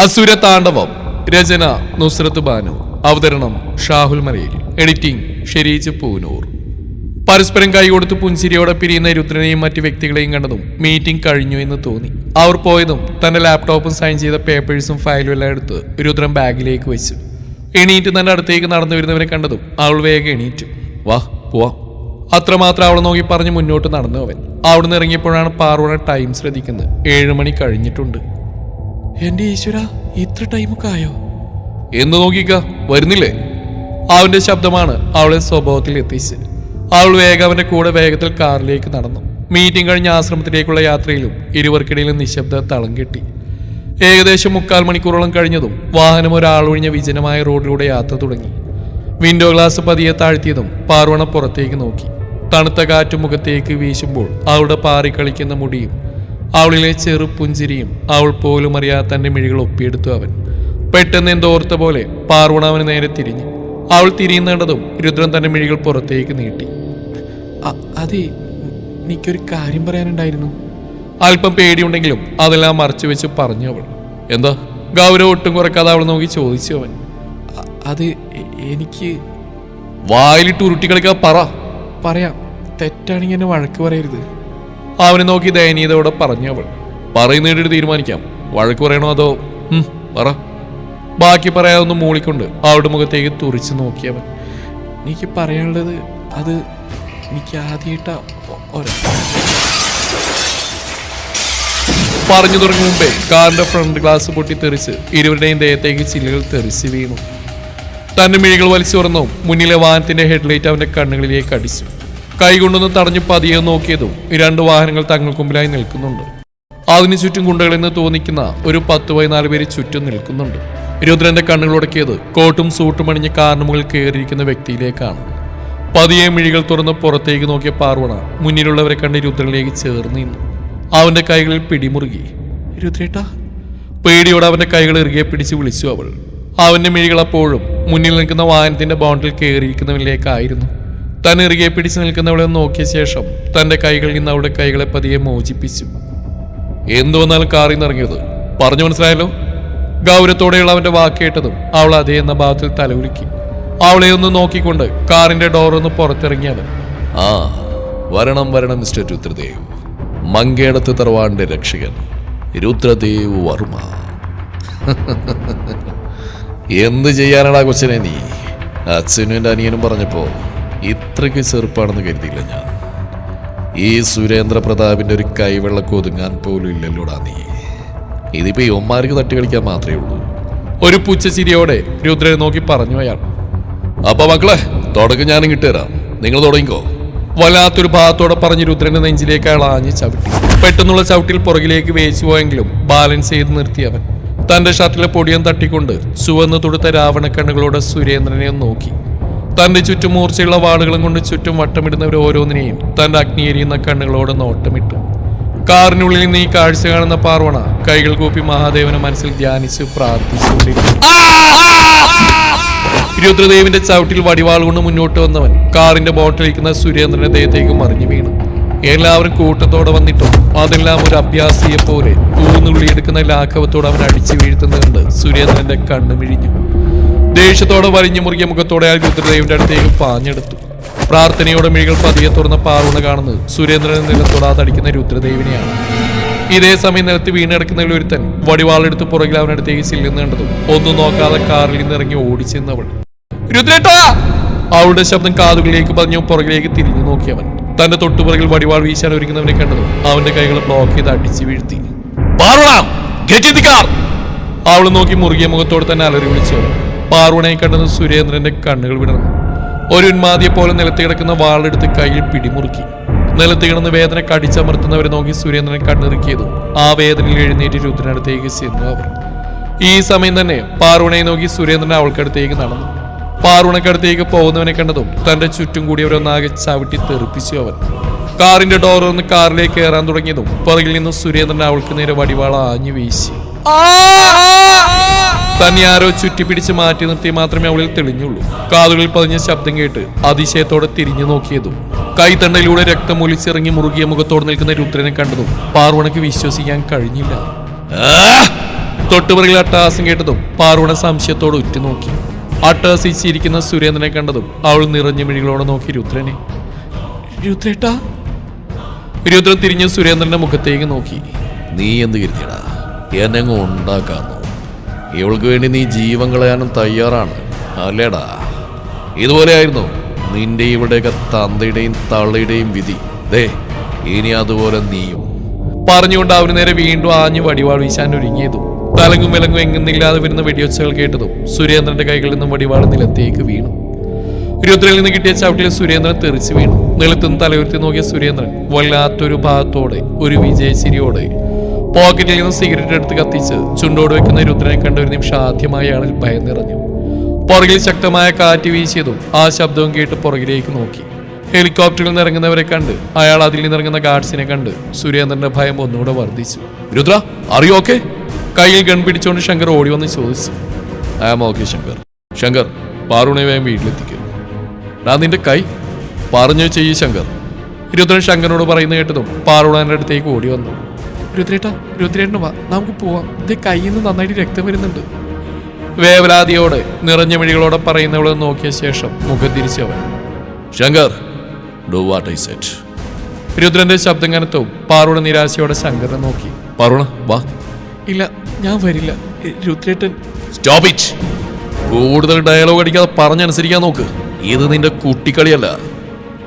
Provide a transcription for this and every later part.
അസുര താണ്ഡവം രചന നുസ്രത്ത് ബാനു. അവതരണം ഷാഹുൽ മലയിൽ. എഡിറ്റിംഗ് ഷെരീജ് പൂനൂർ. പരസ്പരം കൈകൊടുത്ത് പുഞ്ചിരിയോടെ പിരിയുന്ന രുദ്രനെയും മറ്റു വ്യക്തികളെയും കണ്ടതും മീറ്റിംഗ് കഴിഞ്ഞു എന്ന് തോന്നി. അവർ പോയതും തന്റെ ലാപ്ടോപ്പും സൈൻ ചെയ്ത പേപ്പേഴ്സും ഫയലും എല്ലാം എടുത്ത് രുദ്രൻ ബാഗിലേക്ക് വെച്ചു. എണീറ്റ് തന്റെ അടുത്തേക്ക് നടന്നു വരുന്നവരെ കണ്ടതും അവൾ വേഗം എണീറ്റു. വാ പോവാം. അത്രമാത്രം അവളെ നോക്കി പറഞ്ഞ് മുന്നോട്ട് നടന്നു അവൻ അവിടുന്ന് ഇറങ്ങിയപ്പോഴാണ് പാർവണ ടൈം ശ്രദ്ധിക്കുന്നത്. ഏഴ് മണി കഴിഞ്ഞിട്ടുണ്ട്. എന്റെ ഈശ്വര ഇത്ര ടൈമൊക്കെ ആയോ? എന്ന് നോക്കിക്ക വരുന്നില്ലേ? അവന്റെ ശബ്ദമാണ് അവളെ സ്വഭാവത്തിൽ എത്തിച്ച്. അവൾ വേഗം അവന്റെ കൂടെ വേഗത്തിൽ കാറിലേക്ക് നടന്നു. മീറ്റിംഗ് കഴിഞ്ഞ ആശ്രമത്തിലേക്കുള്ള യാത്രയിലും ഇരുവർക്കിടയിലും നിശബ്ദ തളം കെട്ടി. ഏകദേശം മുക്കാൽ മണിക്കൂറോളം കഴിഞ്ഞതും വാഹനം ഒരാളൊഴിഞ്ഞ വിജനമായ റോഡിലൂടെ യാത്ര തുടങ്ങി. വിൻഡോ ഗ്ലാസ് പതിയെ താഴ്ത്തിയതും പാർവണ പുറത്തേക്ക് നോക്കി. തണുത്ത കാറ്റ് മുഖത്തേക്ക് വീശുമ്പോൾ അവളുടെ പാറിക്കളിക്കുന്ന മുടിയും അവളിലെ ചെറുപുഞ്ചിരിയും അവൾ പോലും അറിയാതെ തന്റെ മിഴികൾ ഒപ്പിയെടുത്തു അവൻ. പെട്ടെന്ന് എന്തോർത്ത പോലെ പാർവണ അവന് നേരെ തിരിഞ്ഞു അവൾ തിരിയുന്നതും രുദ്രൻ തന്റെ മിഴികൾ പുറത്തേക്ക് നീട്ടി. "അ- അതെ എനിക്കൊരു കാര്യം പറയാനുണ്ടായിരുന്നു. അല്പം പേടിയുണ്ടെങ്കിലും അതെല്ലാം മറച്ചു വെച്ച് പറഞ്ഞു അവൾ. എന്താ? ഗൗരവം ഒട്ടും കുറക്കാതെ അവൾ നോക്കി ചോദിച്ചു അവൻ. "അ- അത് എനിക്ക് വായിലിട്ട് ഉരുട്ടിക്കളിക്കാൻ കളിക്കാ പറ. പറയാം. തെറ്റാണെങ്കിൽ എന്നെ വഴക്ക് പറയരുത്. അവനെ നോക്കി ദയനീയതയോടെ പറഞ്ഞു അവൾ. പറയുന്നതിട്ട് തീരുമാനിക്കാം. വഴക്ക് പറയണോ അതോ? പറ. ബാക്കി പറയാതൊന്ന് മൂളിക്കൊണ്ട് അവളുടെ മുഖത്തേക്ക് തുറിച്ചു നോക്കിയവൻ. എനിക്ക് പറയാനുള്ളത് അത് എനിക്ക് ആദ്യമായിട്ട പറഞ്ഞു തുടങ്ങും മുമ്പേ കാറിന്റെ ഫ്രണ്ട് ഗ്ലാസ് പൊട്ടി തെറിച്ച് ഇരുവരുടെയും ദേഹത്തേക്ക് ചില്ലുകൾ തെറിച്ച് വീണു. തന്റെ മിഴികൾ വലിച്ചു തുറന്നു മുന്നിലെ വാഹനത്തിന്റെ ഹെഡ്ലൈറ്റ് അവന്റെ കണ്ണുകളിലേക്ക് അടിച്ചു. കൈകൊണ്ടൊന്ന് തടഞ്ഞു പതിയെ നോക്കിയതും രണ്ട് വാഹനങ്ങൾ തങ്ങൾക്ക് മുമ്പിലായി നിൽക്കുന്നുണ്ട്. അതിനു ചുറ്റും ഗുണ്ടകളെന്ന് തോന്നിക്കുന്ന ഒരു പത്ത് പതിനാല് പേര് ചുറ്റും നിൽക്കുന്നുണ്ട്. രുദ്രന്റെ കണ്ണുകളുടക്കിയത് കോട്ടും സൂട്ടും അണിഞ്ഞ് കാറിന് മുകളിൽ കയറിയിരിക്കുന്ന വ്യക്തിയിലേക്കാണ്. പതിയെ മിഴികൾ തുറന്ന് പുറത്തേക്ക് നോക്കിയ പാർവണ മുന്നിലുള്ളവരെ കണ്ട് രുദ്രനിലേക്ക് ചേർന്ന് നിന്നു. അവന്റെ കൈകളിൽ പിടിമുറുകി. രുദ്രേട്ടാ. പേടിയോടെ അവന്റെ കൈകൾ ഇറുകെ പിടിച്ച് വിളിച്ചു അവൾ. അവന്റെ മിഴികൾ അപ്പോഴും മുന്നിൽ നിൽക്കുന്ന വാഹനത്തിന്റെ ബൗണ്ടറിൽ കയറിയിരിക്കുന്നവരിലേക്കായിരുന്നു താൻ ഇറുകെ പിടിച്ച് നിൽക്കുന്നവളെ നോക്കിയ ശേഷം തന്റെ കൈകളിൽ നിന്ന് അവളുടെ കൈകളെ പതിയെ മോചിപ്പിച്ചു. എന്തു വന്നാലും കാറിൽ നിന്നിറങ്ങിയത് പറഞ്ഞു മനസ്സിലായല്ലോ? ഗൗരവത്തോടെയുള്ള അവന്റെ വാക്ക് കേട്ടതും അവൾ അതേ എന്ന ഭാവത്തിൽ തലവുരുക്കി അവളെ ഒന്ന് നോക്കിക്കൊണ്ട് കാറിന്റെ ഡോർ ഒന്ന് പുറത്തിറങ്ങിയവൻ ആ വരണം വരണം മിസ്റ്റർ രുദ്രദേവ്. മങ്കേടത്ത് തറവാടിന്റെ രക്ഷകൻ രുദ്രദേവ് വർമ്മ. എന്ത് ചെയ്യാനാടാ കൊച്ചിനെ നീ? അച്ഛനും എന്റെ അനിയനും പറഞ്ഞപ്പോ ഇത്രയ്ക്ക് ചെറുപ്പാണെന്ന് കരുതിയില്ല ഞാൻ. ഈ സുരേന്ദ്ര പ്രതാപിന്റെ ഒരു കൈവെള്ളക്ക് ഒതുങ്ങാൻ പോലും ഇല്ലല്ലോടാ നീ. ഇതിപ്പോ യൊമ്മാർക്ക് തട്ടി കളിക്കാൻ മാത്രമേ ഉള്ളൂ. ഒരു പുച്ഛച്ചിരിയോടെ രുദ്രനെ നോക്കി പറഞ്ഞു അയാൾ. അപ്പൊ മക്കളെ തുടക്കം ഞാനും കിട്ടുതരാം നിങ്ങൾ തുടങ്ങിക്കോ. വല്ലാത്തൊരു ഭാഗത്തോടെ പറഞ്ഞ് രുദ്രന്റെ നെഞ്ചിലേക്ക് അയാൾ ആഞ്ഞ് ചവിട്ടി. പെട്ടെന്നുള്ള ചവിട്ടിൽ പുറകിലേക്ക് വേച്ചു പോയെങ്കിലും ബാലൻസ് ചെയ്ത് നിർത്തി അവൻ. തന്റെ ഷർട്ടിലെ പൊടിയം തട്ടിക്കൊണ്ട് ചുവന്ന് തുടുത്ത രാവണക്കണ്ണുകളോടെ സുരേന്ദ്രനെ നോക്കി. തന്റെ ചുറ്റും മൂർച്ചയുള്ള വാളുകളും കൊണ്ട് ചുറ്റും വട്ടമിടുന്നവർ ഓരോന്നിനെയും തന്റെ അഗ്നിയെരിയുന്ന കണ്ണുകളോട് നോട്ടമിട്ടു. കാറിനുള്ളിൽ നിന്ന് ഈ കാഴ്ച കാണുന്ന പാർവണ കൈകൾ കൂപ്പി മഹാദേവനെ മനസ്സിൽ ധ്യാനിച്ച് പ്രാർത്ഥിച്ചുകൊണ്ടിരുന്നു. രുദ്രദേവിന്റെ ചവിട്ടിൽ വടിവാൾ കൊണ്ട് മുന്നോട്ട് വന്നവൻ കാറിന്റെ ബോട്ടിലിരിക്കുന്ന സുരേന്ദ്രന്റെ ദേഹത്തേക്ക് മറിഞ്ഞു വീണു. എല്ലാവരും കൂട്ടത്തോടെ വന്നിട്ടും അതെല്ലാം ഒരു അഭ്യാസിയെ പോലെ ഊന്നുള്ളിയെടുക്കുന്ന ലാഘവത്തോടെ അവൻ അടിച്ചു വീഴ്ത്തുന്നതുകൊണ്ട് സുരേന്ദ്രന്റെ കണ്ണു മിഴിഞ്ഞു ദേഷ്യത്തോടെ വലിഞ്ഞു മുറുകിയ മുഖത്തോടെ അയാൾ രുദ്രദേവിന്റെ അടുത്തേക്ക് പാഞ്ഞെടുത്തു. പ്രാർത്ഥനയോടെ മിഴികൾ പതിയെ തുറന്ന പാറുണ കാണുന്നത് സുരേന്ദ്രനെ നിലത്തൊടാതടിക്കുന്ന രുദ്രദേവിനെയാണ്. ഇതേ സമയം നിലത്ത് വീണെടുക്കുന്നതിൽ ഒരുത്തൻ വടിവാളെടുത്ത് പുറകിൽ അവനടുത്തേക്ക് ചില്ലുന്ന കണ്ടതും ഒന്നും നോക്കാതെ കാറിൽ നിന്ന് ഇറങ്ങി ഓടിച്ചെന്നവൾ. രുദ്രേട്ടാ! അവളുടെ ശബ്ദം കാതുകളിലേക്ക് പറഞ്ഞു പുറകിലേക്ക് തിരിഞ്ഞു നോക്കിയവൻ. തന്റെ തൊട്ടുപുറകിൽ വടിവാൾ വീശാൻ ഒരുങ്ങുന്നവനെ കണ്ടതും അവന്റെ കൈകൾ ബ്ലോക്ക് ചെയ്ത് അടിച്ചു വീഴ്ത്തി. അവൾ നോക്കി മുറുകിയ മുഖത്തോടെ തന്നെ അലറി വിളിച്ചു പാർവണയെ കണ്ടെന്ന് സുരേന്ദ്രന്റെ കണ്ണുകൾ വിടർന്നു. ഒരു ഉന്മാതിയെ പോലെ നിലത്ത് കിടക്കുന്ന വാളെടുത്ത് കയ്യിൽ പിടിമുറുക്കി. നിലത്ത് കിടന്ന് വേദന കടിച്ചമർത്തുന്നവരെ നോക്കി സുരേന്ദ്രൻ കണ്ണിറുക്കിയത്. ആ വേദനയിൽ എഴുന്നേറ്റ് രുദ്രനടുത്തേക്ക് ചെന്നു അവർ. ഈ സമയം തന്നെ പാർവണയെ നോക്കി സുരേന്ദ്രൻ അവൾക്കടുത്തേക്ക് നടന്നു. പാർവണക്കടുത്തേക്ക് പോകുന്നവനെ കണ്ടതും തന്റെ ചുറ്റും കൂടി അവരൊന്നാകെ ചവിട്ടി തെറിപ്പിച്ചു അവൻ കാറിന്റെ ഡോർ ഒന്ന് കാറിലേക്ക് കയറാൻ തുടങ്ങിയതും പുറകിൽ നിന്ന് സുരേന്ദ്രൻ അവൾക്ക് നേരെ വടിവാള ആഞ്ഞു വീശി തന്നെ ആരോ ചുറ്റിപ്പിടിച്ച് മാറ്റി നിർത്തി മാത്രമേ അവളിൽ തെളിഞ്ഞുള്ളൂ. കാതുകളിൽ പതിഞ്ഞ ശബ്ദം കേട്ട് അതിശയത്തോടെ തിരിഞ്ഞു നോക്കിയതും കൈത്തണ്ടയിലൂടെ രക്തം ഒലിച്ചിറങ്ങി മുറുകിയ മുഖത്തോട് നിൽക്കുന്ന രുദ്രനെ കണ്ടതും പാർവണക്ക് വിശ്വസിക്കാൻ കഴിഞ്ഞില്ല! തൊട്ടുപിറകിൽ അട്ടഹാസം കേട്ടതും പാർവണ സംശയത്തോട് ഉറ്റുനോക്കി. അട്ടഹസിച്ചിരിക്കുന്ന സുരേന്ദ്രനെ കണ്ടതും അവൾ നിറഞ്ഞ മിഴികളോടെ നോക്കി രുദ്രനെ. രുദ്രേട്ടാ. രുദ്രൻ തിരിഞ്ഞ് സുരേന്ദ്രന്റെ മുഖത്തേക്ക് നോക്കി. നീ എന്ത് കരുതിയടാ? എന്നെ ഉണ്ടാക്കാന്നു ഇവൾക്ക് വേണ്ടി നീ ജീവൻ കളയാനും തയ്യാറാണ് അല്ലേടാ? ഇതുപോലെയായിരുന്നു നിന്റെ ഇവിടെയൊക്കെ തന്തയുടെയും തള്ളയുടെയും വിധി. ദേ ഇനി അതുപോലെ നീയും. പറഞ്ഞുകൊണ്ട് അവന് നേരെ വീണ്ടും ആഞ്ഞു വടിവാൾ വീശാൻ ഒരുങ്ങിയതും തലങ്ങും വിലങ്ങും എങ്ങുന്നില്ലാതെ വരുന്ന വെടിയൊച്ചകൾ കേട്ടതും സുരേന്ദ്രന്റെ കൈകളിൽ നിന്നും വടിവാൾ നിലത്തേക്ക് വീണു. രുദ്രയിൽ നിന്ന് കിട്ടിയ ചവിട്ടിൽ സുരേന്ദ്രൻ തെറിച്ചു വീണു. നിലത്തുനിന്ന് തലയുർത്തി നോക്കിയ സുരേന്ദ്രൻ വല്ലാത്തൊരു ഭാഗത്തോടെ ഒരു വിജയചിരിയോടെ പോക്കറ്റിൽ നിന്ന് സിഗരറ്റ് എടുത്ത് കത്തിച്ച് ചുണ്ടോട് വെക്കുന്ന രുദ്രനെ കണ്ട ഒരു നിമിഷം ആദ്യമായി അയാളിൽ ഭയം നിറഞ്ഞു. പുറകിൽ ശക്തമായ കാറ്റ് വീശിയതും ആ ശബ്ദവും കേട്ട് പുറകിലേക്ക് നോക്കി. ഹെലികോപ്റ്ററിൽ നിന്ന് ഇറങ്ങുന്നവരെ കണ്ട് അയാൾ അതിൽ നിന്നിറങ്ങുന്ന ഗാർഡ്സിനെ കണ്ട് സുരേന്ദ്രന്റെ ഭയം ഒന്നുകൂടെ വർദ്ധിച്ചു. രുദ്ര അറിയോ ഓക്കെ കയ്യിൽ ഗൺ പിടിച്ചുകൊണ്ട് ശങ്കർ ഓടി വന്ന് ചോദിച്ചു. I am okay Shankar. Shankar പാറുണെ വേഗം വീട്ടിലെത്തിക്കും. ഞാൻ നിന്റെ കൈ. പറഞ്ഞു ചെയ്യ് ശങ്കർ. രുദ്രൻ ശങ്കറിനോട് പറയുന്ന കേട്ടതും പാറുണാന്റെ അടുത്തേക്ക് ഓടി വന്നു. രുദ്രേട്ടാ രുദ്രേട്ടന് വാ നമുക്ക് പോവാം. ഇത് കയ്യിൽ നിന്ന് നന്നായിട്ട് രക്തം വരുന്നുണ്ട്. വേവലാതിയോടെ നിറഞ്ഞ മിഴികളോടെ പറയുന്നവളെ നോക്കിയ ശേഷം മുഖം തിരിച്ചവൻ Shankar do what I said രുദ്രന്റെ ശബ്ദം കനത്തവും പാറുടെ നിരാശയോടെ ശങ്കറിനെ നോക്കി. പാറുണ വാ. ഇല്ല ഞാൻ വരില്ല. രുദ്രേട്ടൻ. സ്റ്റോപ്പ് ഇറ്റ് കൂടുതൽ ഡയലോഗ് അടിക്കാതെ പറഞ്ഞനുസരിക്കാൻ നോക്ക്. ഇത് നിന്റെ കുട്ടിക്കളിയല്ല.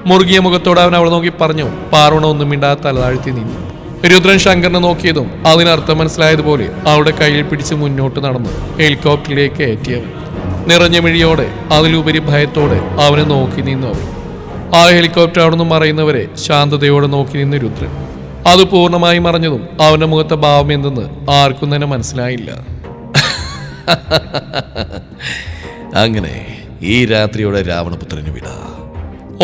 മുറുകിയ മുഖത്തോടെ അവൻ അവളെ നോക്കി പറഞ്ഞു. പാറുണ ഒന്നും മിണ്ടാതെ തലതാഴ്ത്തി നിന്നു. രുദ്രൻ ശങ്കറിനെ നോക്കിയതും അതിനർത്ഥം മനസ്സിലായതുപോലെ അവിടെ കയ്യിൽ പിടിച്ച് മുന്നോട്ട് നടന്ന്. ഹെലികോപ്റ്ററിലേക്ക് കയറ്റിയവൻ. നിറഞ്ഞ മിഴിയോടെ അതിലുപരി ഭയത്തോടെ അവനെ നോക്കി നിന്നു അവൻ. ആ ഹെലികോപ്റ്റർ അവിടെ നിന്ന് മറയുന്നവരെ ശാന്തതയോടെ നോക്കി നിന്ന് രുദ്രൻ. അത് പൂർണമായി മറഞ്ഞതും അവന്റെ മുഖത്തെ ഭാവം എന്തെന്ന് ആർക്കും തന്നെ മനസ്സിലായില്ല. അങ്ങനെ ഈ രാത്രിയോടെ രാവണപുത്രന് വിട.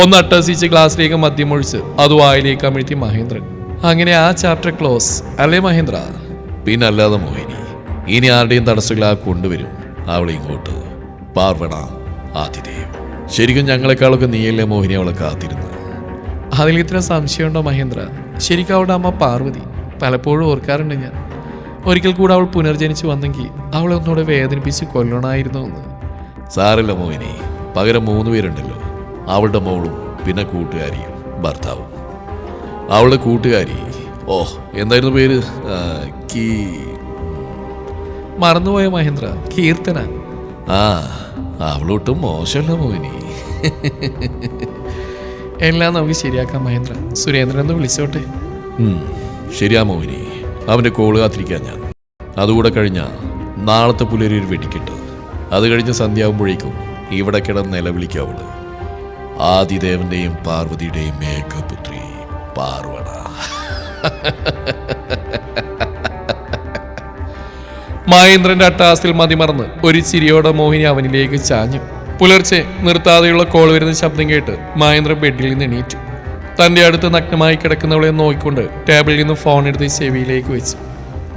ഒന്ന് അട്ടസിച്ച് ഗ്ലാസ്സിലേക്ക് മദ്യമൊഴിച്ച് അത് വായിലേക്ക് അമിഴ്ത്തി മഹേന്ദ്രൻ. അങ്ങനെ ആ ചാപ്റ്റർ ക്ലോസ് അല്ലേ മഹേന്ദ്ര? പിന്നല്ലാതെ മോഹിനി ഇനി ആരുടെയും തടസ്സങ്ങളാ കൊണ്ടുവരും. അവളെ ഇങ്ങോട്ട് പാർവണ ആതിഥേയം. ശരിക്കും ഞങ്ങളെക്കാളൊക്കെ നീയല്ലേ മോഹിനി അവളെ കാത്തിരുന്നു അതിൽ ഇത്ര സംശയമുണ്ടോ മഹേന്ദ്ര? ശരിക്കും അവളുടെ അമ്മ പാർവതി. പലപ്പോഴും ഓർക്കാറുണ്ട് ഞാൻ. ഒരിക്കൽ കൂടെ അവൾ പുനർജനിച്ചു വന്നെങ്കിൽ അവളെ ഒന്നുകൂടെ വേദനിപ്പിച്ച് കൊല്ലണമായിരുന്നു എന്ന്. സാറില്ല മോഹിനി പകരം മൂന്ന് പേരുണ്ടല്ലോ. അവളുടെ മോളും പിന്നെ കൂട്ടുകാരിയും ഭർത്താവും. അവളുടെ കൂട്ടുകാരി. ഓ എന്തായിരുന്നു പേര്? കീ മറന്നുപോയ മഹേന്ദ്ര കീർത്തന. ആ അവളൊട്ടും മോശമല്ല മോഹിനി. എല്ലാം നമുക്ക് ശരിയാക്കാം മഹേന്ദ്ര. സുരേന്ദ്രൻ ഒന്ന് വിളിച്ചോട്ടെ. ശരിയാ മോഹിനി. അവന്റെ കോൾ കാത്തിരിക്കാൻ ഞാൻ. അതുകൂടെ കഴിഞ്ഞ നാളത്തെ പുലരി ഒരു വെടിക്കെട്ട്. അത് കഴിഞ്ഞ് സന്ധ്യാവുമ്പോഴേക്കും ഇവിടെ കിടന്ന് നിലവിളിക്കും അവൾ. ആദിദേവന്റെയും പാർവതിയുടെയും ഏകപുത്രി പാർവണ മഹേന്ദ്രന്റെ അട്ടാസിൽ മതിമറന്ന് ഒരു ചിരിയോടെ മോഹിനി അവനിലേക്ക് ചാഞ്ഞു. പുലർച്ചെ നിർത്താതെയുള്ള കോൾ വരുന്ന ശബ്ദം കേട്ട് മഹേന്ദ്രൻ ബെഡിൽ നിന്ന് എണീറ്റു. തന്റെ അടുത്ത് നഗ്നമായി കിടക്കുന്നവളെ നോക്കിക്കൊണ്ട് ടേബിളിൽ നിന്ന് ഫോൺ എടുത്ത് ചെവിയിലേക്ക് വെച്ചു.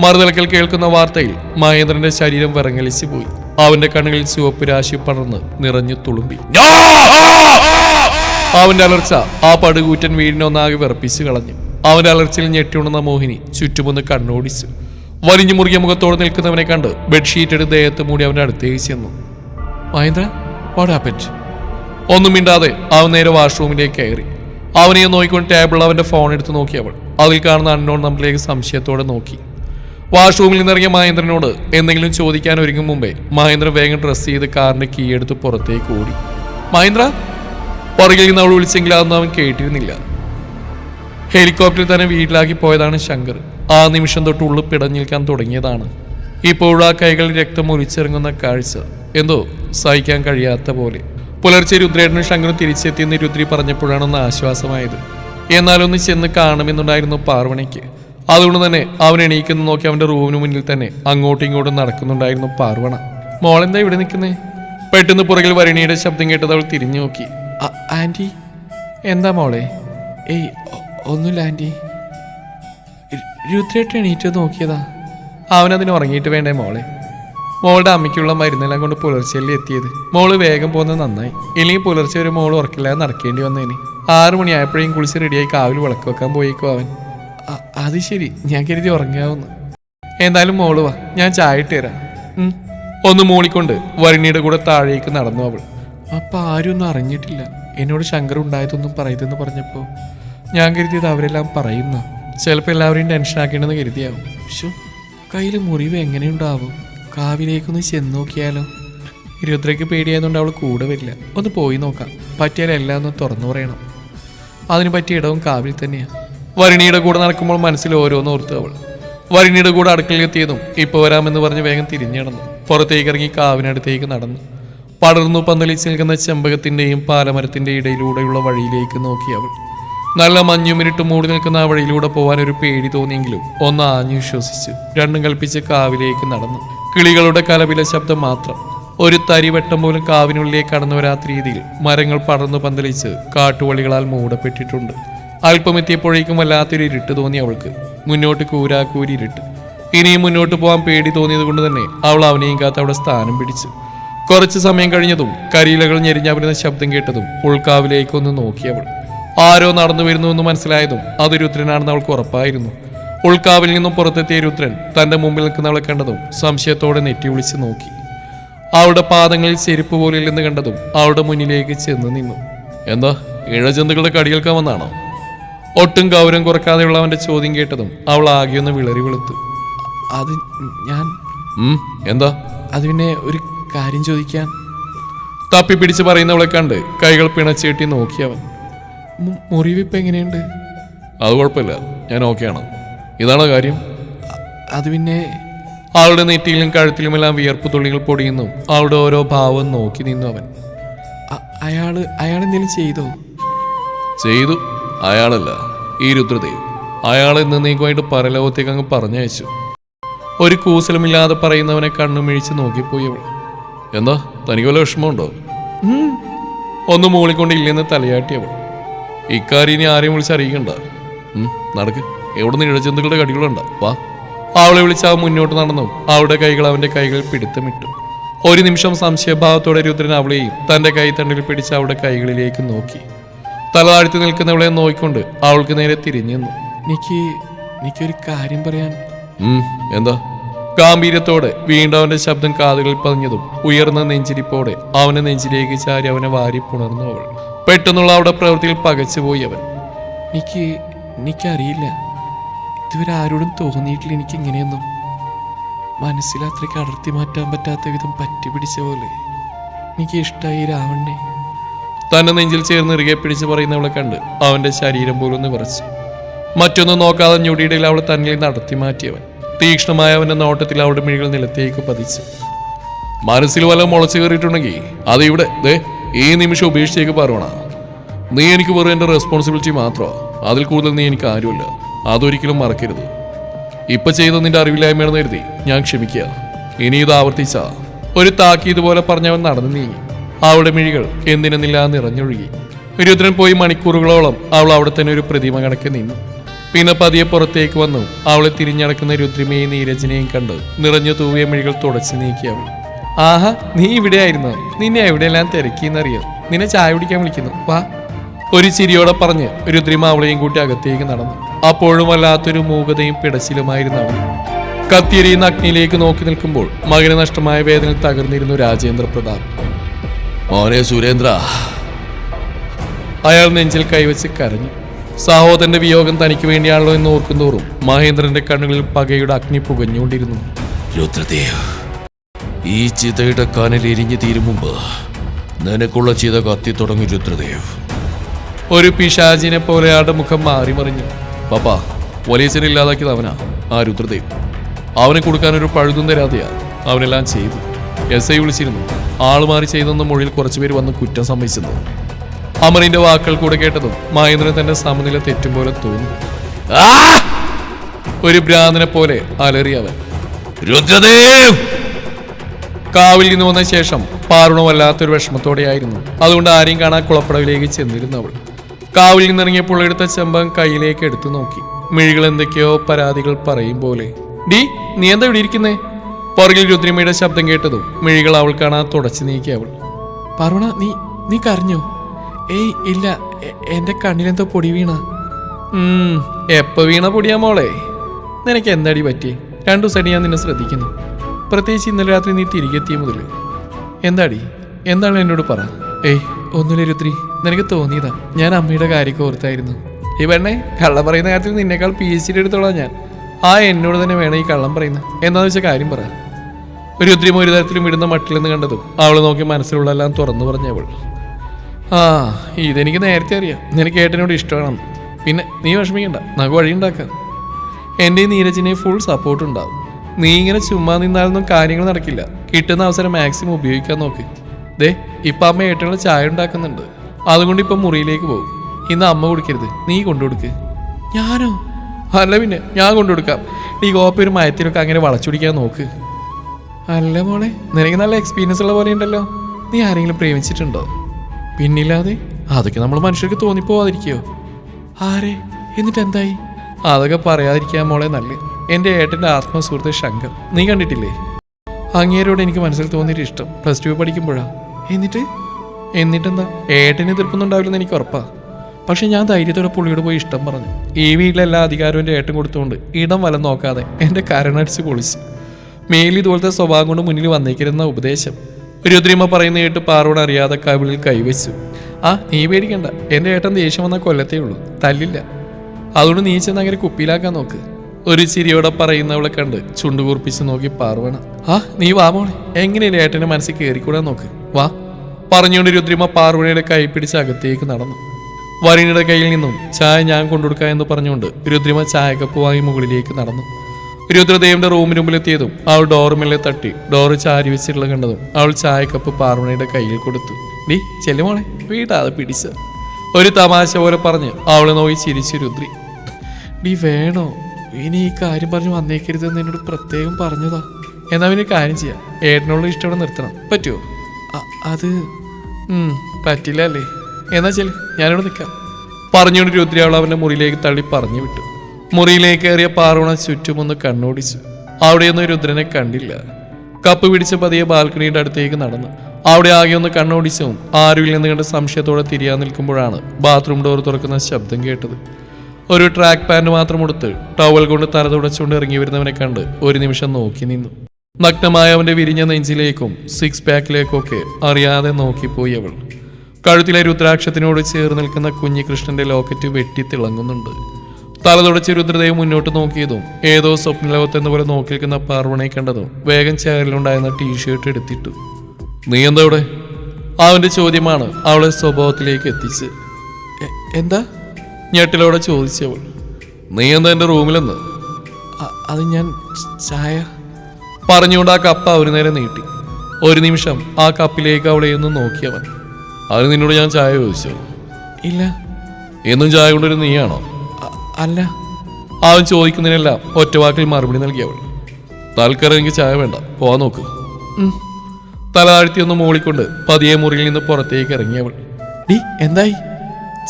മറുതലക്കൽ കേൾക്കുന്ന വാർത്തയിൽ മഹേന്ദ്രന്റെ ശരീരം വിറങ്ങലിച്ചു പോയി. അവന്റെ കണ്ണുകളിൽ ചുവപ്പ് രാശി പടർന്ന് നിറഞ്ഞു തുളുമ്പി. അവന്റെ അലർച്ച ആ പടുകൂറ്റൻ വീടിനൊന്നാകെ വിറപ്പിച്ചു കളഞ്ഞു. അവന്റെ അലർച്ചയിൽ ഞെട്ടിയുണർന്ന മോഹിനി ചുറ്റുമൊന്ന് കണ്ണോടിച്ചു വലിഞ്ഞു മുറുകിയ മുഖത്തോടെ നിൽക്കുന്നവനെ കണ്ട് ബെഡ്ഷീറ്റ് എടുത്ത് ദേഹത്ത് മൂടി അവന്റെ അടുത്തേക്ക് ചെന്നു. മഹേന്ദ്ര വാട്ട് ഹാപ്പറ്റ് ഒന്നും മിണ്ടാതെ അവൻ നേരെ വാഷ്റൂമിലേക്ക് കയറി. അവനെ നോക്കിക്കൊണ്ട് ടേബിളിൽ അവന്റെ ഫോൺ എടുത്ത് നോക്കി അവൾ അതിൽ കാണുന്ന അൺനോൺ നമ്പറിലേക്ക് സംശയത്തോടെ നോക്കി. വാഷ്റൂമിൽ നിന്നിറങ്ങിയ മഹേന്ദ്രനോട് എന്തെങ്കിലും ചോദിക്കാൻ ഒരുങ്ങും മുമ്പേ മഹേന്ദ്രൻ വേഗം ഡ്രസ്സ് ചെയ്ത് കാറിന്റെ കീ എടുത്ത് പുറത്തേക്ക് ഓടി. മഹേന്ദ്ര പുറകിൽ നിന്ന് അവൾ വിളിച്ചെങ്കിൽ അതൊന്നും അവൻ കേട്ടിരുന്നില്ല. ഹെലികോപ്റ്ററിൽ തന്നെ വീട്ടിലാക്കി പോയതാണ് ശങ്കർ. ആ നിമിഷം തൊട്ട് ഉള്ളു പിടഞ്ഞിൽക്കാൻ തുടങ്ങിയതാണ്. ഇപ്പോഴും ആ കൈകളിൽ രക്തം ഒലിച്ചിറങ്ങുന്ന കാഴ്ച. എന്തോ സഹിക്കാൻ കഴിയാത്ത പോലെ. പുലർച്ചെ രുദ്രേട്ടനും ശങ്കറും തിരിച്ചെത്തിയെന്ന് രുദ്രി പറഞ്ഞപ്പോഴാണ് ഒന്ന് ആശ്വാസമായത്. എന്നാലൊന്ന് ചെന്ന് കാണുമെന്നുണ്ടായിരുന്നു പാർവണിക്ക്. അതുകൊണ്ട് തന്നെ അവൻ എണീക്കുന്ന നോക്കി അവന്റെ റൂമിന് മുന്നിൽ തന്നെ അങ്ങോട്ടും ഇങ്ങോട്ടും നടക്കുന്നുണ്ടായിരുന്നു പാർവണ. മോളെന്താ ഇവിടെ നിൽക്കുന്നേ? പെട്ടെന്ന് പുറകിൽ വരണിയുടെ ശബ്ദം കേട്ടത് അവൾ തിരിഞ്ഞു നോക്കി "ആ- ആന്റി എന്താ മോളെ? ഏയ് ഒന്നുമില്ല ആന്റി. രുദ്രേട്ട് എണീറ്റ് നോക്കിയതാ. അവനതിന് ഉറങ്ങിയിട്ട് വേണ്ടേ മോളെ? മോളുടെ അമ്മയ്ക്കുള്ള മരുന്നെല്ലാം കൊണ്ട് പുലർച്ചെല്ലാം എത്തിയത്. മോൾ വേഗം പോകുന്നത് നന്നായി. ഇല്ലെങ്കിൽ പുലർച്ചെ ഒരു മോൾ ഉറക്കില്ലാതെ നടക്കേണ്ടി വന്നേനെ. ആറു മണിയായപ്പോഴേക്കും കുളിച്ച് റെഡിയായി കാവിൽ വിളക്ക് വെക്കാൻ പോയേക്കും അവൻ. "അ- അത് ശരി. ഞാൻ കരുതി ഉറങ്ങാവുന്നു. എന്തായാലും മോൾ വാ. ഞാൻ ചായ ഇട്ട് തരാം. ഒന്ന് മൂളിക്കൊണ്ട് വരുണിയുടെ കൂടെ താഴേക്ക് നടന്നു അവൾ. അപ്പൊ ആരും ഒന്നും അറിഞ്ഞിട്ടില്ല. എന്നോട് ശങ്കർ ഉണ്ടായതൊന്നും പറയതെന്ന് പറഞ്ഞപ്പോ ഞാൻ കരുതിയത് അവരെല്ലാം പറയുന്ന ചിലപ്പോൾ എല്ലാവരെയും ടെൻഷൻ ആക്കേണ്ടെന്ന് കരുതിയാവും. ശോ കയ്യിൽ മുറിവ് എങ്ങനെയുണ്ടാവും? കാവിലേക്കൊന്ന് ചെന്ന് നോക്കിയാലോ? ഇരുപത്തിരക്ക് പേടിയായതുകൊണ്ട് അവൾ കൂടെ വരില്ല. ഒന്ന് പോയി നോക്കാം. പറ്റിയാൽ എല്ലാം ഒന്ന് തുറന്നു പറയണം. അതിന് പറ്റിയ ഇടവും കാവിൽ തന്നെയാണ് വരുണിയുടെ കൂടെ നടക്കുമ്പോൾ മനസ്സിൽ ഓരോന്ന് ഓർത്തു അവൾ. വരുണിയുടെ കൂടെ അടുക്കളയിലെത്തിയതും ഇപ്പോൾ വരാമെന്ന് പറഞ്ഞ് വേഗം തിരിഞ്ഞിടന്നു പുറത്തേക്ക് ഇറങ്ങി കാവിനടുത്തേക്ക് നടന്നു. പടർന്നു പന്തലിച്ച് നിൽക്കുന്ന ചെമ്പകത്തിന്റെയും പാലമരത്തിന്റെ ഇടയിലൂടെയുള്ള വഴിയിലേക്ക് നോക്കി അവൾ. നല്ല മഞ്ഞുമിരിട്ട് മൂടി നിൽക്കുന്ന ആ വഴിയിലൂടെ പോകാൻ ഒരു പേടി തോന്നിയെങ്കിലും ഒന്ന് ആഞ്ഞു വിശ്വസിച്ചു രണ്ടും കൽപ്പിച്ച് കാവിലേക്ക് നടന്നു. കിളികളുടെ കലപില ശബ്ദം മാത്രം. ഒരു തരിവട്ടം പോലും കാവിനുള്ളിലേക്ക് കടന്നു വരാത്ത രീതിയിൽ മരങ്ങൾ പടർന്നു പന്തലിച്ച് കാട്ടുവളികളാൽ മൂടപ്പെട്ടിട്ടുണ്ട്. അല്പമെത്തിയപ്പോഴേക്കും വല്ലാത്തൊരു ഇരുട്ട് തോന്നി അവൾക്ക്. മുന്നോട്ട് കൂരാക്കൂരി ഇരുട്ട്. ഇനിയും മുന്നോട്ട് പോകാൻ പേടി തോന്നിയത് കൊണ്ട് തന്നെ അവൾ അവനെയും കാത്ത് അവിടെ സ്ഥാനം പിടിച്ചു. കുറച്ച് സമയം കഴിഞ്ഞതും കരിയിലകൾ ഞെരിഞ്ഞവരുന്ന ശബ്ദം കേട്ടതും ഉൾക്കാവിലേക്കൊന്ന് നോക്കിയവൾ. ആരോ നടന്നു വരുന്നുവെന്ന് മനസ്സിലായതും അത് രുദ്രനാണെന്ന് അവൾക്ക് ഉറപ്പായിരുന്നു. ഉൾക്കാവിൽ നിന്നും പുറത്തെത്തിയ രുദ്രൻ തന്റെ മുമ്പിൽ നിൽക്കുന്നവളെ കണ്ടതും സംശയത്തോടെ നെറ്റി വിളിച്ച് നോക്കി. അവളുടെ പാദങ്ങളിൽ ചെരുപ്പ് പോലില്ലെന്ന് കണ്ടതും അവളുടെ മുന്നിലേക്ക് ചെന്ന് നിന്നു. എന്താ ഇഴജന്തുക്കളുടെ കടിയേൽക്കാൻ വന്നാണോ ഒട്ടും ഗൗരവം കുറക്കാതെയുള്ള അവന്റെ ചോദ്യം കേട്ടതും അവൾ ആകെ ഒന്ന് വിളറി വെളുത്തു. അത് ഞാൻ എന്താ? അത് പിന്നെ ഒരു കാര്യം ചോദിക്കാൻ തപ്പി പിടിച്ച് പറയുന്നവളെ കണ്ട് കൈകൾ പിണച്ചേട്ടി നോക്കിയവൻ മുറിവിപ്പ് എങ്ങനെയുണ്ട്? അത് കുഴപ്പമില്ല. ഞാൻ ഓക്കെയാണ്. ഇതാണോ കാര്യം? അത് പിന്നെ ആളുടെ നെറ്റിയിലും കഴുത്തിലുമെല്ലാം വിയർപ്പ് തുള്ളികൾ പൊടിയുന്നു. അവളുടെ ഓരോ ഭാവം നോക്കി നിന്നു അവൻ. അയാൾ അയാൾ എന്തെങ്കിലും ചെയ്തോ? ചെയ്തു. അയാളല്ല ഈ രുദ്രദേവ്. അയാളെ എന്നേക്കുമായിട്ട് പരലോകത്തേക്ക് അങ്ങ് പറഞ്ഞയച്ചു. ഒരു കൂസലുമില്ലാതെ പറയുന്നവനെ കണ്ണുമിഴിച്ച് നോക്കിപ്പോയി അവൾ. എന്താ? തനിക്ക് വല്ല വിഷമമുണ്ടോ. ഒന്ന് മൂളിക്കൊണ്ട് ഇല്ലെന്ന് തലയാട്ടിയവൾ. ഇക്കാര്യം ഇനി ആരെയും വിളിച്ച് അറിയിക്കണ്ട. നടക്ക്. എവിടെ നിന്ന് ഇഴജന്തുക്കളുടെ കടികളുണ്ട്? വാ. അവളെ വിളിച്ച് അവൻ മുന്നോട്ട് നടന്നു. അവളുടെ കൈകൾ അവന്റെ കൈകളിൽ പിടുത്തമിട്ടു. ഒരു നിമിഷം സംശയഭാവത്തോടെ രുദ്രൻ അവളെയും തന്റെ കൈ തണ്ടിൽ പിടിച്ച് അവളുടെ കൈകളിലേക്ക് നോക്കി. തല താഴ്ത്തി നിൽക്കുന്നവളെ നോക്കിക്കൊണ്ട് അവൾക്ക് നേരെ തിരിഞ്ഞു നിന്നു. എനിക്ക് എനിക്കൊരു കാര്യം പറയാൻ. എന്താ? ഗാംഭീര്യത്തോടെ വീണ്ടും അവന്റെ ശബ്ദം കാതുകളിൽ പതിഞ്ഞതും ഉയർന്ന നെഞ്ചിരിപ്പോടെ അവനെ നെഞ്ചിലേക്ക് ചാരി അവനെ വാരി പുണർന്നു അവൾ. പെട്ടെന്നുള്ള അവിടെ പ്രവൃത്തിയിൽ പകച്ചുപോയി അവൻ. എനിക്ക് എനിക്കറിയില്ല ഇതുവരെ ആരോടും തോന്നിയിട്ടില്ല എനിക്ക് ഇങ്ങനെയൊന്നും മനസ്സിൽ അത്രയ്ക്ക് അടർത്തി മാറ്റാൻ പറ്റാത്ത വിധം പറ്റി പിടിച്ച പോലെ. എനിക്ക് ഇഷ്ടമായി രാവണ്ണെ. തന്നെ നെഞ്ചിൽ ചേർന്ന് ഇറുകെ പിടിച്ച് പറയുന്നവളെ കണ്ട് അവന്റെ ശരീരം പോലും ഒന്ന് വിറച്ചു മറ്റൊന്നും നോക്കാതെ ഞൊടിയിടയിൽ അവളെ തന്നിൽ നടത്തി മാറ്റിയവൻ. തീക്ഷ്ണമായ അവന്റെ നോട്ടത്തിൽ അവളുടെ മിഴികൾ നിലത്തേക്ക് പതിച്ചു. മനസ്സിൽ വല്ല മുളച്ചു കയറിയിട്ടുണ്ടെങ്കിൽ അത് ഇവിടെ ദേ ഈ നിമിഷം ഉപേക്ഷിച്ചേക്ക് പറയണ നീ എനിക്ക് വെറും എന്റെ റെസ്പോൺസിബിലിറ്റി മാത്രമോ. അതിൽ കൂടുതൽ നീ എനിക്ക് ആരുമില്ല. അതൊരിക്കലും മറക്കരുത്. ഇപ്പൊ ചെയ്ത നിന്റെ അറിവില്ലായ്മയാണെന്ന് കരുതി ഞാൻ ക്ഷമിക്കുക. ഇനി ഇത് ആവർത്തിച്ച ഒരു താക്കീത് പോലെ പറഞ്ഞവൻ നടന്നു നീങ്ങി. അവളുടെ മിഴികൾ എന്തിനെന്നില്ല നിറഞ്ഞൊഴുകി. രുദ്രൻ പോയി മണിക്കൂറുകളോളം അവൾ അവിടെ തന്നെ ഒരു പ്രതിമ കണക്ക് നിന്നു. പിന്നെ പതിയെ പുറത്തേക്ക് വന്നു. അവളെ തിരിഞ്ഞടക്കുന്ന രുദ്രിമയെയും നീരജിനെയും കണ്ട് നിറഞ്ഞു തൂവിയ മിഴികൾ തുടച്ചു നീക്കി അവൾ. ആഹാ നീ ഇവിടെ ആയിരുന്നോ നിന്നെ എവിടെയെല്ലാം തിരക്കിയെന്നറിയോ? നിന്നെ ചായ കുടിക്കാൻ വിളിക്കുന്നു. വാ. ഒരു ചിരിയോടെ പറഞ്ഞ് രുദ്രിമ അവളെയും കൂട്ടി അകത്തേക്ക് നടന്നു. അപ്പോഴും വല്ലാത്തൊരു മൂകതയും പിടച്ചിലുമായിരുന്നു അവൾ. കത്തിയെരിയുന്ന അഗ്നിയിലേക്ക് നോക്കി നിൽക്കുമ്പോൾ മകന് നഷ്ടമായ വേദനയിൽ തകർന്നിരുന്നു രാജേന്ദ്ര പ്രതാപ്. മോനെ സുരേന്ദ്ര. അയാൾ നെഞ്ചിൽ കൈവച്ച് കരഞ്ഞു. സഹോദരന്റെ വിയോഗം തനിക്ക് വേണ്ടിയാണല്ലോ എന്ന് ഓർക്കുന്നോറും മഹേന്ദ്രന്റെ കണ്ണുകളിൽ പകയുടെ അഗ്നി പുകഞ്ഞുകൊണ്ടിരുന്നു. രുദ്രദേവ് ഈ ചിതയുടെ കനൽ എരിഞ്ഞു തീരും മുമ്പ് നിനക്കുള്ള ചിത കത്തി തുടങ്ങി രുദ്രദേവ്. ഒരു പിശാചിനെ പോലെ അയാളുടെ മുഖം മാറി മറിഞ്ഞു. പപ്പ പോലീസിനെ ഇല്ലാതാക്കിയത് അവനാ ആ രുദ്രദേവ്. അവനെ കൊടുക്കാൻ ഒരു പഴുതും തരാതെയാ അവനെല്ലാം ചെയ്തു. എസ് ഐ വിളിച്ചിരുന്നു. ആൾ മാറി ചെയ്തെന്ന മൊഴിയിൽ കുറച്ചുപേര് വന്ന് കുറ്റം സമ്മതിച്ചെന്നു. അമറിന്റെ വാക്കുകൾ കൂടെ കേട്ടതും മഹേന്ദ്രൻ തന്റെ സമനില തെറ്റും പോലെ തോന്നി! ഒരു ഭ്രാന്തനെ പോലെ അലറി അവൻ. രുദ്രദേവ്! കാവിൽ നിന്ന് വന്ന ശേഷം പാറുണ വല്ലാത്തൊരു വിഷമത്തോടെയായിരുന്നു. അതുകൊണ്ട് ആരെയും കാണാൻ കുളപ്പടവിലേക്ക് ചെന്നിരുന്നു അവൾ. കാവിൽ നിന്നിറങ്ങിയപ്പോൾ എടുത്ത ചെമ്പം കയ്യിലേക്ക് എടുത്തു നോക്കി. മിഴികൾ എന്തൊക്കെയോ പരാതികൾ പറയും പോലെ. ഡി നീ എന്താ ഇവിടെ ഇരിക്കുന്നേ? പുറകിൽ രുദ്രിമയുടെ ശബ്ദം കേട്ടതും മിഴികൾ അവൾ കാണാൻ തുടച്ചു നീക്കി അവൾ. പാറുണ നീ നീ കരഞ്ഞോ? ഏയ് ഇല്ല. എന്റെ കണ്ണിലെന്തോ പൊടി വീണ. എപ്പ വീണ പൊടിയാ മോളെ? നിനക്ക് എന്തടി പറ്റി രണ്ടു ദിവസമായിട്ട് ഞാൻ നിന്നെ ശ്രദ്ധിക്കുന്നു. പ്രത്യേകിച്ച് ഇന്നലെ രാത്രി നീ തിരികെത്തിയ മുതൽ എന്താടി? എന്താണ് എന്നോട് പറ. ഏയ് ഒന്നുമില്ല നിനക്ക് തോന്നിയതാ. ഞാൻ അമ്മയുടെ കാര്യമൊക്കെ ഓർത്തായിരുന്നു. ഈ പെണ്ണെ കള്ളം പറയുന്ന കാര്യത്തിൽ നിന്നേക്കാൾ പി എച്ച് ഡി എടുത്തോളാം ഞാൻ. ആ എന്നോട് തന്നെ വേണം ഈ കള്ളം പറയുന്നത് എന്താണെന്ന് വെച്ചാൽ കാര്യം പറ. ഒരു ഒത്തിരി ഒരു തരത്തിലും വിടുന്ന മട്ടിലെന്ന് കണ്ടതും അവൾ നോക്കി മനസ്സിലുള്ളതെല്ലാം തുറന്നു പറഞ്ഞവൾ. ആ ഇതെനിക്ക് നേരത്തെ അറിയാം. നിനക്ക് ഏട്ടനോട് ഇഷ്ടമാണെന്ന്. പിന്നെ നീ വിഷമിക്കണ്ട. നമുക്ക് വഴിയുണ്ടാക്കാം എന്റെ നീരജിനെ ഫുൾ സപ്പോർട്ട് ഉണ്ടാവും. നീ ഇങ്ങനെ ചുമ്മാ നിന്നാലൊന്നും കാര്യങ്ങൾ നടക്കില്ല. കിട്ടുന്ന അവസരം മാക്സിമം ഉപയോഗിക്കാൻ നോക്ക്. ദേ ഇപ്പം അമ്മ ഏട്ടനുള്ള ചായ ഉണ്ടാക്കുന്നുണ്ട്. അതുകൊണ്ട് ഇപ്പം മുറിയിലേക്ക് പോകും. ഇന്ന് അമ്മ കുടിക്കരുത്. നീ കൊണ്ടുകൊടുക്ക്. ഞാനോ? അല്ല പിന്നെ ഞാൻ കൊണ്ടുകൊടുക്കാം. ഈ കോപ്പി ഒരു മയത്തിലൊക്കെ അങ്ങനെ വളച്ചുപിടിക്കാൻ നോക്ക്. അല്ല മോളെ നിനക്ക് നല്ല എക്സ്പീരിയൻസ് ഉള്ള പോലെ ഉണ്ടല്ലോ. നീ ആരെങ്കിലും പ്രേമിച്ചിട്ടുണ്ടോ? പിന്നില്ലാതെ അതൊക്കെ നമ്മൾ മനുഷ്യർക്ക് തോന്നിപ്പോവാതിരിക്കോ ആരെ? എന്നിട്ട് എന്തായി അതൊക്കെ പറയാതിരിക്കാൻ മോളെ നല്ല. എന്റെ ഏട്ടന്റെ ആത്മസുഹൃത്ത് ശങ്കർ. നീ കണ്ടിട്ടില്ലേ? അങ്ങേരോട് എനിക്ക് മനസ്സിൽ തോന്നിയൊരു ഇഷ്ടം. പ്ലസ് ടു പഠിക്കുമ്പോഴാ. എന്നിട്ട്? എന്നിട്ടെന്താ? ഏട്ടന് എതിർപ്പൊന്നുണ്ടാവില്ലെന്ന് എനിക്ക് ഉറപ്പാ. പക്ഷെ ഞാൻ ധൈര്യത്തോടെ പുള്ളിയോട് പോയി ഇഷ്ടം പറഞ്ഞു. ഈ വീട്ടിലെല്ലാ അധികാരവും എന്റെ ഏട്ടൻ കൊടുത്തുകൊണ്ട് ഇടം വലം നോക്കാതെ എന്റെ കരണടിച്ച് പൊളിച്ചു. മേലിതുപോലത്തെ സ്വഭാവം കൊണ്ട് മുന്നിൽ വന്നേക്കരുന്ന ഉപദേശം. രുദ്രിമ പറയുന്ന കേട്ട് പാറോട് അറിയാതെ കവിളിൽ കൈവച്ചു. ആ നീ പേടിക്കണ്ട. എന്റെ ഏട്ടൻ ദേഷ്യം വന്ന കൊല്ലത്തേ ഉള്ളൂ. തല്ലില്ല. അതുകൊണ്ട് നീ ചെന്ന് അങ്ങനെ കുപ്പിയിലാക്കാൻ നോക്ക്. ഒരു ചിരിയോടെ പറയുന്നവളെ കണ്ട് ചുണ്ടുകൂർപ്പിച്ച് നോക്കി പാർവണ ആ നീ വാ മോളെ. എങ്ങനെയല്ലേ ഏട്ടന്റെ മനസ്സിൽ കയറിക്കൂടാൻ നോക്ക്. വാ. പറഞ്ഞുകൊണ്ട് രുദ്രിമ പാർവണയുടെ കൈ പിടിച്ച് അകത്തേക്ക് നടന്നു. വരിണിയുടെ കയ്യിൽ നിന്നും ചായ ഞാൻ കൊണ്ടുകൊടുക്കാം എന്ന് പറഞ്ഞുകൊണ്ട് രുദ്രിമ ചായക്കപ്പ് വാങ്ങി മുകളിലേക്ക് നടന്നു. രുദ്രദേവന്റെ റൂമിന് മുമ്പിലെത്തിയതും അവൾ ഡോറുമിലെ തട്ടി ഡോറ് ചാരി വെച്ചിട്ടുള്ള കണ്ടതും അവൾ ചായക്കപ്പ് പാർവണിയുടെ കയ്യിൽ കൊടുത്തു. ഡി ചെല്ലുമോളെ വീട്ടാതെ പിടിച്ച. ഒരു തമാശ പോലെ പറഞ്ഞ് അവളെ നോക്കി ചിരിച്ചു രുദ്രി. ഡി വേണോ? ഇനി ഈ കാര്യം പറഞ്ഞു പറഞ്ഞ് വന്നേക്കരുതെന്ന് എന്നോട് പ്രത്യേകം പറഞ്ഞതാ. എന്നാ പിന്നെ കാര്യം ചെയ്യാം. ഏട്ടനോട് ഇഷ്ടം നിർത്തണം. പറ്റുമോ അത് പറ്റില്ല അല്ലേ. എന്നാ ചെൽ ഞാനിവിടെ നിൽക്കാം. പറഞ്ഞുകൊണ്ട് രുദ്രി അവൾ അവന്റെ മുറിയിലേക്ക് തള്ളി പറഞ്ഞു വിട്ടു മുറിയിലേക്ക് കയറിയ പാർവണ ചുറ്റുമൊന്ന് കണ്ണോടിച്ചു. അവിടെയൊന്നും രുദ്രനെ കണ്ടില്ല. കപ്പ് പിടിച്ച പതിയെ ബാൽക്കണിയുടെ അടുത്തേക്ക് നടന്നു. അവിടെ ആകെ ഒന്ന് കണ്ണോടിച്ചും ആരുവിൽ നിന്ന് കണ്ട് സംശയത്തോടെ തിരിയാൻ നിൽക്കുമ്പോഴാണ് ബാത്റൂം ഡോർ തുറക്കുന്ന ശബ്ദം കേട്ടത്. ഒരു ട്രാക്ക് പാന്റ് മാത്രം ഉടുത്ത് ടവൽ കൊണ്ട് തല തുടച്ചുകൊണ്ട് ഇറങ്ങി വരുന്നവനെ കണ്ട് ഒരു നിമിഷം നോക്കി നിന്നു. നഗ്നമായ അവന്റെ വിരിഞ്ഞ നെഞ്ചിലേക്കും സിക്സ് പാക്കിലേക്കൊക്കെ അറിയാതെ നോക്കിപ്പോയി അവൾ. കഴുത്തിലെ രുദ്രാക്ഷത്തിനോട് ചേർന്ന് നിൽക്കുന്ന കുഞ്ഞികൃഷ്ണന്റെ ലോക്കറ്റ് വെട്ടി തിളങ്ങുന്നുണ്ട്. തല തുടച്ച് രുദ്രദേവ് മുന്നോട്ട് നോക്കിയതും ഏതോ സ്വപ്നലോകത്തെന്ന പോലെ നോക്കി നിൽക്കുന്ന പാർവണയെ കണ്ടതും വേഗം ചേരലുണ്ടായിരുന്ന ടീഷർട്ട് എടുത്തിട്ടു. നീ എന്താ അവിടെ അവന്റെ ചോദ്യമാണ് അവളെ സ്വഭാവത്തിലേക്ക് എത്തിച്ച്. എന്താ? ഞെട്ടിലോടെ ചോദിച്ചവൾ നീ എന്താ എന്റെ റൂമിലെന്ന്? അത് ഞാൻ ചായ. പറഞ്ഞുകൊണ്ട് ആ കപ്പ ഒരു നേരം നീട്ടി. ഒരു നിമിഷം ആ കപ്പിലേക്ക് അവളെ ഒന്ന് നോക്കിയവൻ. അത് നിന്നോട് ഞാൻ ചായ ചോദിച്ചു? ഇല്ല. എന്നും ചായ കൊണ്ടൊരു നീയാണോ? "അ- അല്ല. അവൻ ചോദിക്കുന്നതിനെല്ലാം. ഒറ്റവാക്കിൽ മറുപടി നൽകിയവൾ തൽക്കാലം എനിക്ക് ചായ വേണ്ട. പോവാൻ നോക്ക്. തല താഴ്ത്തി ഒന്ന് മൂളിക്കൊണ്ട് പതിയെ മുറിയിൽ നിന്ന് പുറത്തേക്ക് ഇറങ്ങിയവൾ ഡി എന്തായി?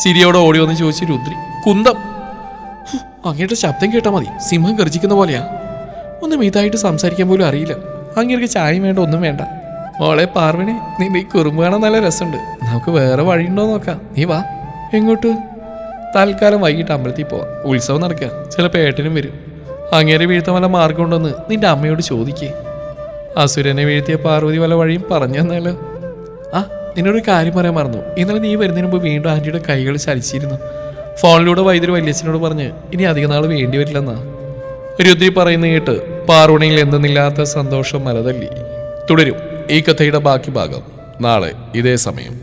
ചിരിയോടെ ഓടി വന്ന് ചോദിച്ചു രുദ്രി. കുന്തം. അങ്ങയുടെ ശബ്ദം കേട്ടാൽ മതി. സിംഹം ഗർജിക്കുന്ന പോലെയാ. ഒന്ന് മീതായിട്ട് സംസാരിക്കാൻ പോലും അറിയില്ല. അങ്ങേർക്ക് ചായയും വേണ്ട ഒന്നും വേണ്ട. മോളെ പാർവണി നിന്റെ ഈ കുറുമ്പ് കാണാൻ നല്ല രസമുണ്ട്. നമുക്ക് വേറെ വഴിയുണ്ടോ നോക്കാം. നീ വാ. എങ്ങോട്ട്? തൽക്കാലം വൈകിട്ട് അമ്പലത്തിൽ പോവാം. ഉത്സവം നടക്കുക. ചിലപ്പോൾ ഏട്ടനും വരും. അങ്ങേരെ വീഴ്ത്താൻ വല്ല മാർഗം ഉണ്ടോന്ന് നിന്റെ അമ്മയോട് ചോദിക്കേ. അസുരനെ വീഴ്ത്തിയ പാർവതി വല്ല വഴിയും പറഞ്ഞു തന്നാലോ? ആ നിന്നോടൊരു കാര്യം പറയാൻ മറന്നു. ഇന്നലെ നീ വരുന്നതിന് മുമ്പ് വീണ്ടും ആന്റിയുടെ കൈകൾ ചലിച്ചിരുന്നു. ഫോണിലൂടെ വൈദ്യുതി വല്യച്ഛനോട് പറഞ്ഞ് ഇനി അധികം നാൾ വേണ്ടി വരില്ലെന്നാ? രുദ്രി പറയുന്ന കേട്ട് പാർവണിയിൽ എന്തെന്നില്ലാത്ത സന്തോഷം മലതല്ലി. തുടരും. ഈ കഥയുടെ ബാക്കി ഭാഗം നാളെ ഇതേ സമയം.